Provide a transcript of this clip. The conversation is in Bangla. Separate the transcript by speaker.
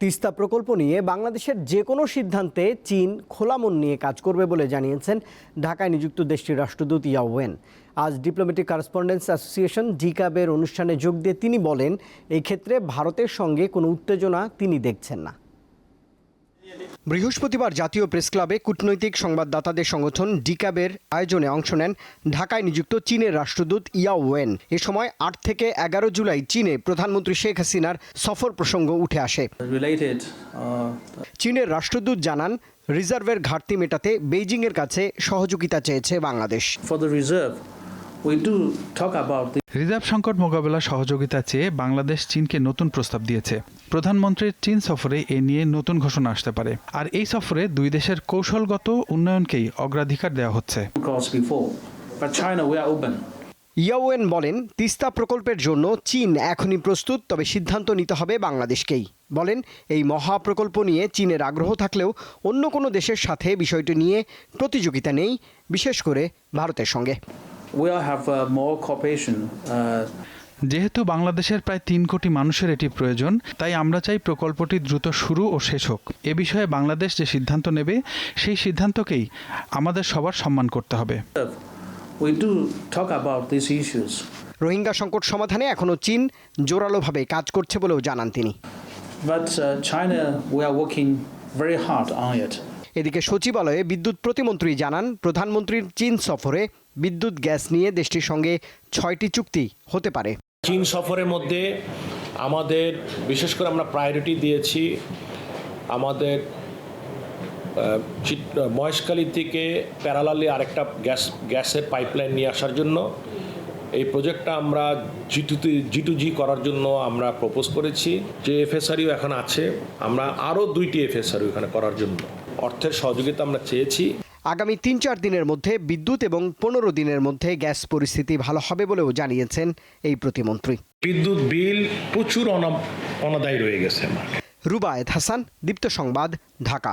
Speaker 1: তিস্তা প্রকল্প নিয়ে বাংলাদেশের যে কোনো সিদ্ধান্তে চীন খোলা মন নিয়ে কাজ করবে বলে জানিয়েছেন ঢাকায় নিযুক্ত দেশটির রাষ্ট্রদূত ইয়াওয়েন আজ ডিপ্লোমেটিক কারেসপন্ডেন্স অ্যাসোসিয়েশন ডিকাবের অনুষ্ঠানে যোগ দিয়ে তিনি বলেন এই ক্ষেত্রে ভারতের সঙ্গে কোনো উত্তেজনা তিনি দেখছেন না। বৃহস্পতিবার জাতীয় প্রেস ক্লাবে কূটনৈতিক সংবাদদাতাদের সংগঠন ডিকাবের আয়োজনে অংশ নেন ঢাকায় নিযুক্ত চীনের রাষ্ট্রদূত ইয়াও ওয়েন। এ সময় আট থেকে এগারো জুলাই চীনে প্রধানমন্ত্রী শেখ হাসিনার সফর প্রসঙ্গ উঠে আসে।
Speaker 2: Uh,
Speaker 1: চীনের রাষ্ট্রদূত জানান রিজার্ভের ঘাটতি মেটাতে বেইজিংয়ের কাছে সহযোগিতা চেয়েছে Bangladesh.
Speaker 2: We do talk about the
Speaker 3: reserve সংকট মোকাবেলা সহযোগিতা চেয়ে বাংলাদেশ চীনকে নতুন প্রস্তাব দিয়েছে। প্রধানমন্ত্রীর চীন সফরে এ নিয়ে নতুন ঘোষণা আসতে পারে। আর এই সফরে দুই দেশের কৌশলগত উন্নয়নকেই অগ্রাধিকার দেওয়া হচ্ছে।
Speaker 1: ইয়াওয়েন বলেন তিস্তা প্রকল্পের জন্য চীন এখনই প্রস্তুত তবে সিদ্ধান্ত নিতে হবে বাংলাদেশকেই। বলেন এই মহা প্রকল্প নিয়ে চীনের আগ্রহ থাকলেও অন্য কোনো দেশের সাথে বিষয়টি নিয়ে প্রতিযোগিতা নেই বিশেষ করে ভারতের সঙ্গে।
Speaker 2: Have uh, more cooperation uh,
Speaker 3: যেহেতু বাংলাদেশের প্রায় তিন কোটি মানুষের এটি প্রয়োজন তাই আমরা চাই প্রকল্পটি দ্রুত শুরু ও শেষ হোক। এ বিষয়ে বাংলাদেশ যে সিদ্ধান্ত নেবে সেই সিদ্ধান্তকেই আমাদের সবার সম্মান করতে হবে।
Speaker 2: We do talk about these issues.
Speaker 1: Rohingya সংকট সমাধানে এখনও চীন জোরালোভাবে কাজ করছে বলেও জানান তিনি।
Speaker 2: But uh, china we are working very hard on it.
Speaker 1: এদিকে সচিবালয়ে বিদ্যুৎ প্রতিমন্ত্রী জানান প্রধানমন্ত্রীর চীন সফরে বিদ্যুৎ, গ্যাস নিয়ে দেশটির সঙ্গে ছয়টি চুক্তি হতে পারে।
Speaker 4: চীন সফরের মধ্যে আমাদের, বিশেষ করে আমরা প্রায়োরিটি দিয়েছি, আমাদের মহেশখালী থেকে প্যারালালি আরেকটা গ্যাস, গ্যাসের পাইপলাইন নিয়ে আসার জন্য। এই প্রজেক্টটা আমরা জি টুতে জি করার জন্য আমরা প্রপোজ করেছি। যে এফএসআরিও এখন আছে, আমরা আরও দুইটি এফএসআরিও এখানে করার জন্য। অর্থের সহযোগিতা আমরা চেয়েছি।
Speaker 1: আগামী তিন চার দিনের মধ্যে বিদ্যুৎ এবং পনেরো দিনের মধ্যে গ্যাস পরিস্থিতি ভালো হবে বলেও জানিয়েছেন এই প্রতিমন্ত্রী।
Speaker 4: বিদ্যুৎ বিল প্রচুর অনা অনাদায়ী রয়ে গেছে
Speaker 1: রুবায়েত হাসান দীপ্ত সংবাদ ঢাকা।